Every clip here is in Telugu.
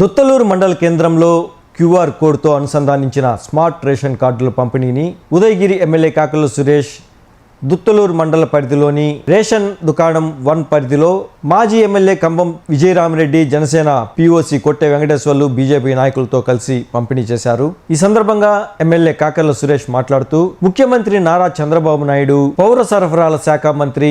దుత్తలూరు మండల కేంద్రంలో క్యూఆర్ కోడ్తో అనుసంధానించిన స్మార్ట్ రేషన్ కార్డుల పంపిణీని ఉదయగిరి ఎమ్మెల్యే కాకల సురేష్ దుత్తలూరు మండల పరిధిలోని రేషన్ దుకాణం వన్ పరిధిలో మాజీ MLA Kambam Vijayarama Reddy Janasena POC Kotte Venkateswarlu BJP నాయకులతో కలిసి పంపిణీ చేశారు. ఈ సందర్భంగా ఎమ్మెల్యే కాకర్ల సురేష్ మాట్లాడుతూ ముఖ్యమంత్రి నారా చంద్రబాబు నాయుడు పౌర సరఫరాల శాఖ మంత్రి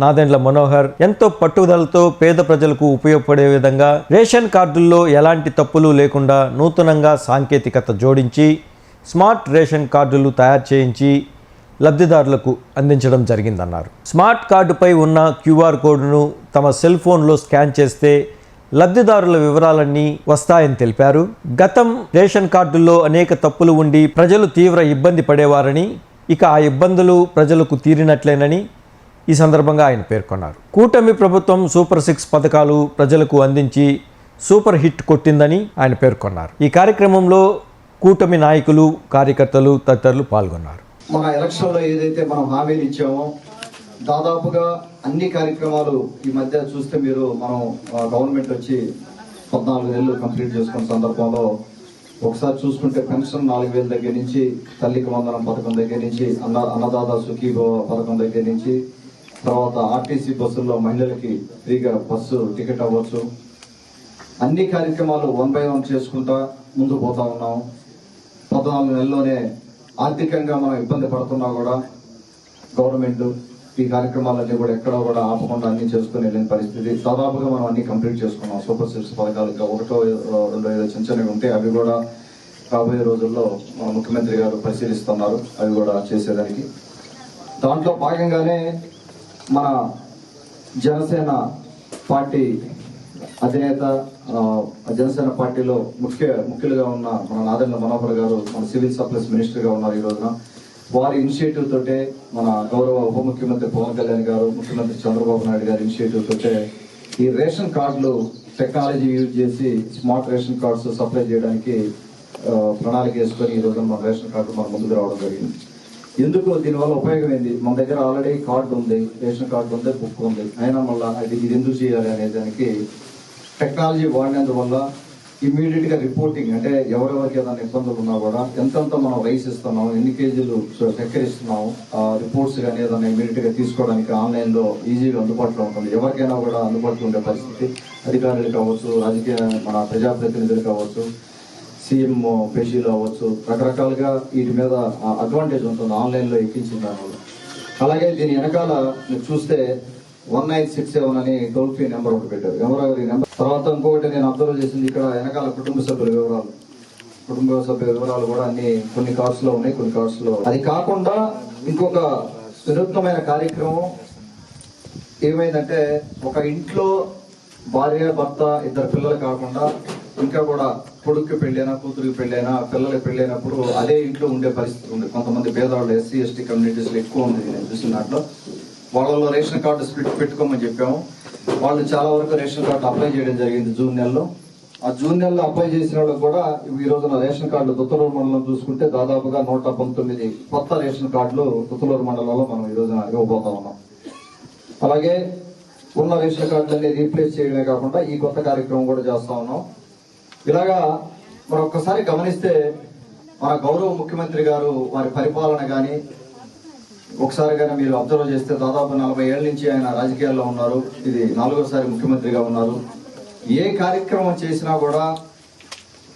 నాదెండ్ల మనోహర్ ఎంతో పట్టుదలతో పేద ప్రజలకు ఉపయోగపడే విధంగా రేషన్ కార్డుల్లో ఎలాంటి తప్పులు లేకుండా నూతనంగా సాంకేతికత జోడించి స్మార్ట్ రేషన్ కార్డులు తయారు చేయించి లబ్ధిదారులకు అందించడం జరిగిందన్నారు. స్మార్ట్ కార్డుపై ఉన్న క్యూఆర్ కోడ్ను తమ సెల్ ఫోన్లో స్కాన్ చేస్తే లబ్ధిదారుల వివరాలన్నీ వస్తాయని తెలిపారు. గతం రేషన్ కార్డుల్లో అనేక తప్పులు ఉండి ప్రజలు తీవ్ర ఇబ్బంది పడేవారని ఇక ఆ ఇబ్బందులు ప్రజలకు తీరినట్లేనని ఈ సందర్భంగా ఆయన పేర్కొన్నారు. కూటమి ప్రభుత్వం సూపర్ సిక్స్ పథకాలు ప్రజలకు అందించి సూపర్ హిట్ కొట్టిందని ఆయన పేర్కొన్నారు. ఈ కార్యక్రమంలో కూటమి నాయకులు కార్యకర్తలు తదితరులు పాల్గొన్నారు. మన ఎలక్షన్లో ఏదైతే మనం హామీలు ఇచ్చామో దాదాపుగా అన్ని కార్యక్రమాలు ఈ మధ్య చూస్తే మీరు మనం గవర్నమెంట్ వచ్చి పద్నాలుగు నెలలు కంప్లీట్ చేసుకున్న సందర్భంలో ఒకసారి చూసుకుంటే పెన్షన్ నాలుగు వేల దగ్గర నుంచి తల్లికి వందనం పథకం దగ్గర నుంచి అన్న అన్నదాత సుఖీభవ పథకం దగ్గర నుంచి తర్వాత ఆర్టీసీ బస్సుల్లో మహిళలకి ఫ్రీగా బస్సు టికెట్ అవ్వచ్చు. అన్ని కార్యక్రమాలు వన్ బై వన్ చేసుకుంటా ముందు పోతా ఉన్నాం. పద్నాలుగు నెలల్లోనే ఆర్థికంగా మనం ఇబ్బంది పడుతున్నా కూడా గవర్నమెంట్ ఈ కార్యక్రమాలన్నీ కూడా ఎక్కడో కూడా ఆపకుండా అన్ని చేసుకుని వెళ్ళిన పరిస్థితి. దాదాపుగా మనం అన్ని కంప్లీట్ చేసుకున్నాం. సూపర్ సిక్స్ పథకాలు ఒకటో రెండో ఏదో చిన్న చిన్నవి ఉంటే అవి కూడా రాబోయే రోజుల్లో ముఖ్యమంత్రి గారు పరిశీలిస్తున్నారు. అవి కూడా చేసేదానికి. దాంట్లో భాగంగానే మన జనసేన పార్టీ అధినేత జనసేన పార్టీలో ముఖ్య ముఖ్యులుగా ఉన్న మన నాదెండ్ల మనోహర్ గారు మన సివిల్ సప్లైస్ మినిస్టర్గా ఉన్నారు ఈ రోజున. వారి ఇనిషియేటివ్ తోటే మన గౌరవ ఉప ముఖ్యమంత్రి పవన్ కళ్యాణ్ గారు ముఖ్యమంత్రి చంద్రబాబు నాయుడు గారి ఇనిషియేటివ్ తోటే ఈ రేషన్ కార్డులు టెక్నాలజీ యూజ్ చేసి స్మార్ట్ రేషన్ కార్డ్స్ సప్లై చేయడానికి ప్రణాళిక వేసుకొని ఈ రోజున మన రేషన్ కార్డు మన ముందుకు రావడం జరిగింది. ఎందుకు దీనివల్ల ఉపయోగం ఏంది మన దగ్గర ఆల్రెడీ కార్డు ఉంది రేషన్ కార్డు ఉంది బుక్ ఉంది. అయినా మళ్ళీ అది ఇది ఎందుకు చేయాలి అనే దానికి టెక్నాలజీ వాడినందువల్ల ఇమ్మీడియట్గా రిపోర్టింగ్ అంటే ఎవరెవరికి ఏదైనా ఇబ్బందులు ఉన్నా కూడా ఎంతెంత మనం రైస్ ఇస్తున్నాం ఎన్ని కేజీలు చక్కెర ఇస్తున్నాం ఆ రిపోర్ట్స్ కానీ ఏదైనా ఇమ్మీడియట్గా తీసుకోవడానికి ఆన్లైన్లో ఈజీగా అందుబాటులో ఉంటుంది. ఎవరికైనా కూడా అందుబాటులో ఉండే పరిస్థితి అధికారులు కావచ్చు రాజకీయ మన ప్రజాప్రతినిధులు కావచ్చు సీఎం పేషీలు అవ్వచ్చు రకరకాలుగా వీటి మీద అడ్వాంటేజ్ ఉంటుంది. ఆన్లైన్లో ఎక్కించిన దానివల్ల. అలాగే దీని వెనకాల మీరు చూస్తే వన్ నైన్ సిక్స్ సెవెన్ అని టోల్ ఫ్రీ నెంబర్ ఒకటి పెట్టారు. ఎవరు నెంబర్? తర్వాత ఇంకొకటి నేను అబ్జర్వ్ చేసింది ఇక్కడ వెనకాల కుటుంబ సభ్యుల వివరాలు. కుటుంబ సభ్యుల వివరాలు కూడా అన్ని కొన్ని కార్డ్స్లో ఉన్నాయి కొన్ని కార్డ్స్లో అది కాకుండా ఇంకొక వినూత్నమైన కార్యక్రమం ఏమైందంటే ఒక ఇంట్లో భార్య భర్త ఇద్దరు పిల్లలు కాకుండా ఇంకా కూడా కొడుకు పెళ్ళైనా కూతురికి పెళ్ళైనా పిల్లలకి పెళ్ళైనప్పుడు అదే ఇంట్లో ఉండే పరిస్థితి ఉంది. కొంతమంది పేదవాళ్ళు ఎస్సీ ఎస్టీ కమ్యూనిటీస్లో ఎక్కువ ఉంది నేను చూసిన దాంట్లో. వాళ్ళలో రేషన్ కార్డు స్ప్లిట్ పెట్టుకోమని చెప్పాము. వాళ్ళు చాలా వరకు రేషన్ కార్డు అప్లై చేయడం జరిగింది జూన్ నెలలో. ఆ జూన్ నెలలో అప్లై చేసిన వాళ్ళకి కూడా ఈ రోజున రేషన్ కార్డులు దుత్తలూరు మండలం చూసుకుంటే దాదాపుగా నూట పంతొమ్మిది కొత్త రేషన్ కార్డులు దుత్తలూరు మండలంలో మనం ఈ రోజున ఇవ్వబోతా ఉన్నాం. అలాగే ఉన్న రేషన్ కార్డులన్నీ రీప్లేస్ చేయడమే కాకుండా ఈ కొత్త కార్యక్రమం కూడా చేస్తా ఉన్నాం. ఇలాగా మనం ఒక్కసారి గమనిస్తే మన గౌరవ ముఖ్యమంత్రి గారు వారి పరిపాలన కానీ ఒకసారి కానీ మీరు అబ్జర్వ్ చేస్తే దాదాపు నలభై ఏళ్ళ నుంచి ఆయన రాజకీయాల్లో ఉన్నారు. ఇది నాలుగోసారి ముఖ్యమంత్రిగా ఉన్నారు. ఏ కార్యక్రమం చేసినా కూడా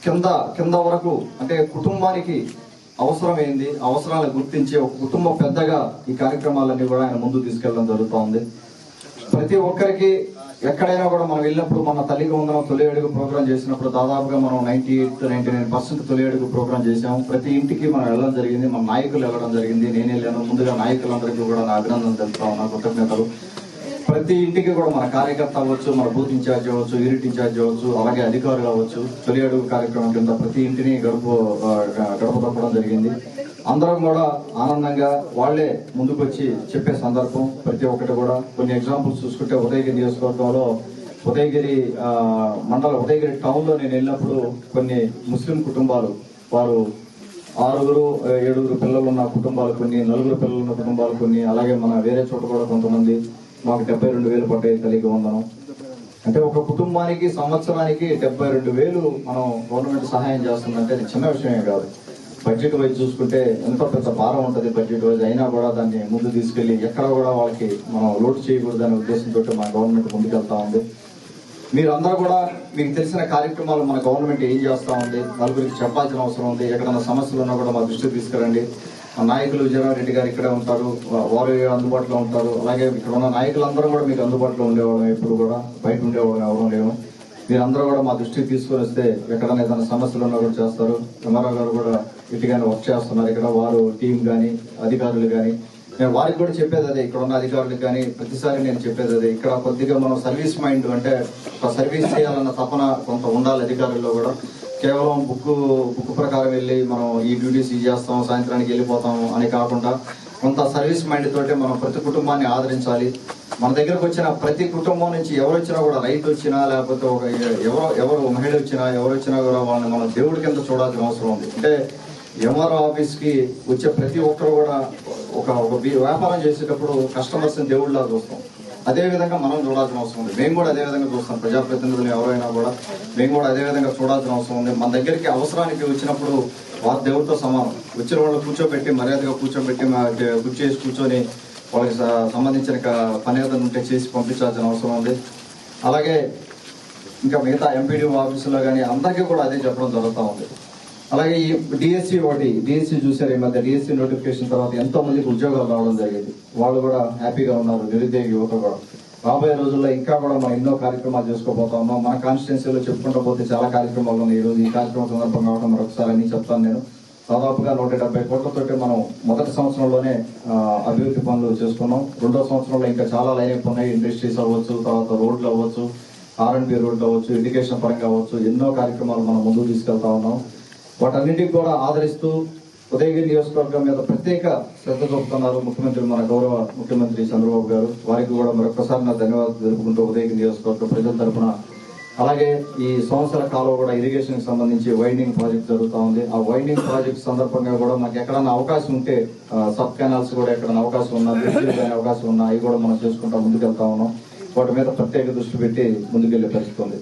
కింద కింద వరకు అంటే కుటుంబానికి అవసరమైంది అవసరాలను గుర్తించి ఒక కుటుంబం పెద్దగా ఈ కార్యక్రమాలన్నీ కూడా ఆయన ముందు తీసుకెళ్ళడం జరుగుతూ ఉంది. ప్రతి ఒక్కరికి ఎక్కడైనా కూడా మనం వెళ్ళినప్పుడు మన తల్లికి వందనం తొలి అడుగు ప్రోగ్రామ్ చేసినప్పుడు దాదాపుగా మనం ninety eight ninety nine percent తొలి అడుగు ప్రోగ్రామ్ చేసాము ప్రతి ఇంటికి మనం వెళ్ళడం జరిగింది మన నాయకులు వెళ్ళడం జరిగింది. నేను వెళ్ళాను. ముందుగా నాయకులందరికీ కూడా నా అభినందనలు తెలుపుతా ఉన్నా కృతజ్ఞతలు. ప్రతి ఇంటికి కూడా మన కార్యకర్త అవ్వచ్చు మన బూత్ ఇన్ఛార్జ్ అవ్వచ్చు యూనిట్ ఇన్ఛార్జ్ అవ్వచ్చు అలాగే అధికారులు అవ్వచ్చు. తొలి అడుగు కార్యక్రమం కింద ప్రతి ఇంటిని గడుపు గడప తప్పడం జరిగింది. అందరం కూడా ఆనందంగా వాళ్ళే ముందుకొచ్చి చెప్పే సందర్భం. ప్రతి ఒక్కటి కూడా కొన్ని ఎగ్జాంపుల్స్ చూసుకుంటే ఉదయగిరి నియోజకవర్గంలో ఉదయగిరి మండల ఉదయగిరి టౌన్లో నేను వెళ్ళినప్పుడు కొన్ని ముస్లిం కుటుంబాలు వారు ఆరుగురు ఏడుగురు పిల్లలు ఉన్న కుటుంబాలు కొన్ని నలుగురు పిల్లలు ఉన్న కుటుంబాలు కొన్ని అలాగే మన వేరే చోట కూడా కొంతమంది మాకు డెబ్బై రెండు వేలు పడ్డాయి తల్లికి వందనం. అంటే ఒక కుటుంబానికి సంవత్సరానికి డెబ్బై రెండు వేలు మనం గవర్నమెంట్ సహాయం చేస్తుందంటే అది చిన్న విషయమే కాదు. బడ్జెట్ వైజ్ చూసుకుంటే ఎంతో పెద్ద భారం ఉంటుంది బడ్జెట్ వైజ్ అయినా కూడా దాన్ని ముందు తీసుకెళ్ళి ఎక్కడ కూడా వాళ్ళకి మనం లోటు చేయకూడదు అనే ఉద్దేశంతో మన గవర్నమెంట్ ముందుకెళ్తా ఉంది. మీరందరూ కూడా మీకు తెలిసిన కార్యక్రమాలు మన గవర్నమెంట్ ఏం చేస్తా ఉంది నలుగురికి చెప్పాల్సిన అవసరం ఉంది. ఎక్కడైనా సమస్యలు ఉన్నా కూడా మా దృష్టికి తీసుకురండి. మా నాయకులు విజయనారెడ్డి గారు ఇక్కడే ఉంటారు వారు అందుబాటులో ఉంటారు అలాగే ఇక్కడ ఉన్న నాయకులందరూ కూడా మీకు అందుబాటులో ఉండేవాళ్ళం ఎప్పుడు కూడా బయట ఉండేవాళ్ళం ఎవరు లేము మీరందరూ కూడా మా దృష్టికి తీసుకొని వస్తే ఎక్కడైనా ఏదైనా సమస్యలు ఉన్నా కూడా చేస్తారు. ఎంఆర్ఓ గారు కూడా ఇటుగానే వర్క్ చేస్తున్నారు. ఇక్కడ వారు టీం కానీ అధికారులు కానీ నేను వారికి కూడా చెప్పేది అదే. ఇక్కడ ఉన్న అధికారులకు కానీ ప్రతిసారి నేను చెప్పేది అదే. ఇక్కడ కొద్దిగా మనం సర్వీస్ మైండ్ అంటే ఒక సర్వీస్ చేయాలన్న తపన కొంత ఉండాలి అధికారుల్లో కూడా. కేవలం బుక్ బుక్ ప్రకారం వెళ్ళి మనం ఈ డ్యూటీస్ ఇది చేస్తాం సాయంత్రానికి వెళ్ళిపోతాం అని కాకుండా కొంత సర్వీస్ మైండ్ తోటే మనం ప్రతి కుటుంబాన్ని ఆదరించాలి. మన దగ్గరకు వచ్చిన ప్రతి కుటుంబం నుంచి ఎవరు వచ్చినా కూడా రైతు వచ్చినా లేకపోతే ఒక ఎవరో ఎవరు మహిళ వచ్చినా ఎవరు వచ్చినా కూడా వాళ్ళని మనం దేవుడి కింద చూడాల్సిన అవసరం ఉంది. అంటే ఎంఆర్ఓ ఆఫీస్కి వచ్చే ప్రతి ఒక్కరు కూడా ఒక ఒక వ్యాపారం చేసేటప్పుడు కస్టమర్స్ని దేవుళ్ళ చూస్తాం. అదేవిధంగా మనం చూడాల్సిన అవసరం ఉంది. మేము కూడా అదే విధంగా చూస్తాం. ప్రజాప్రతినిధులు ఎవరైనా కూడా మేము కూడా అదే విధంగా చూడాల్సిన అవసరం ఉంది. మన దగ్గరికి అవసరానికి వచ్చినప్పుడు వారి దేవుడితో సమానం. వచ్చిన వాళ్ళు కూర్చోబెట్టి మర్యాదగా కూర్చోబెట్టి మా చేసి కూర్చొని వాళ్ళకి సంబంధించిన పని ఏదైనా ఉంటే చేసి పంపించాల్సిన అవసరం ఉంది. అలాగే ఇంకా మిగతా ఎంపీడీ ఆఫీసులో కానీ అందరికీ కూడా అదే చెప్పడం జరుగుతూ ఉంది. అలాగే ఈ డిఎస్సి ఒకటి డిఎస్సి చూసారు ఈ మధ్య. డిఎస్సి నోటిఫికేషన్ తర్వాత ఎంతో మందికి ఉద్యోగాలు రావడం జరిగింది. వాళ్ళు కూడా హ్యాపీగా ఉన్నారు నిరుద్యోగ యువత కూడా. రాబోయే రోజుల్లో ఇంకా కూడా మనం ఎన్నో కార్యక్రమాలు చేసుకోబోతా ఉన్నాం మన కాన్స్టిట్యున్సీలో చెప్పుకుంటూ పోతే చాలా కార్యక్రమాలు ఉన్నాయి. ఈ రోజు ఈ కార్యక్రమం సందర్భంగా కావడం మరొకసారి అని చెప్తాను నేను. దాదాపుగా నూట డెబ్బై కోట్లతోటి మనం మొదటి సంవత్సరంలోనే అభివృద్ధి పనులు చేసుకున్నాం. రెండో సంవత్సరంలో ఇంకా చాలా లైన్ అప్ ఉన్నాయి. ఇండస్ట్రీస్ అవ్వచ్చు తర్వాత రోడ్లు అవ్వచ్చు ఆర్ఎండ్బి రోడ్లు అవ్వచ్చు ఎడ్యుకేషన్ పరంగా అవ్వచ్చు. ఎన్నో కార్యక్రమాలు మనం ముందుకు తీసుకెళ్తా ఉన్నాం. వాటన్నింటికి కూడా ఆదరిస్తూ ఉదయగిరి నియోజకవర్గం మీద ప్రత్యేక శ్రద్ధ చూపుతున్నారు ముఖ్యమంత్రి మన గౌరవ ముఖ్యమంత్రి చంద్రబాబు గారు. వారికి కూడా మరొకసారి నా ధన్యవాదాలు తెలుపుకుంటూ ఉదయగిరి నియోజకవర్గం ప్రజల తరపున. అలాగే ఈ సంవత్సర కాలం కూడా ఇరిగేషన్కి సంబంధించి వైండింగ్ ప్రాజెక్ట్ జరుగుతూ ఉంది. ఆ వైండింగ్ ప్రాజెక్ట్ సందర్భంగా కూడా మాకు ఎక్కడైనా అవకాశం ఉంటే సబ్ కెనాల్స్ కూడా ఎక్కడైనా అవకాశం ఉన్నా కానీ అవకాశం ఉన్నా అవి కూడా మనం చేసుకుంటా ముందుకెళ్తా ఉన్నాం. వాటి మీద ప్రత్యేక దృష్టి పెట్టి ముందుకెళ్ళే పరిస్థితుంది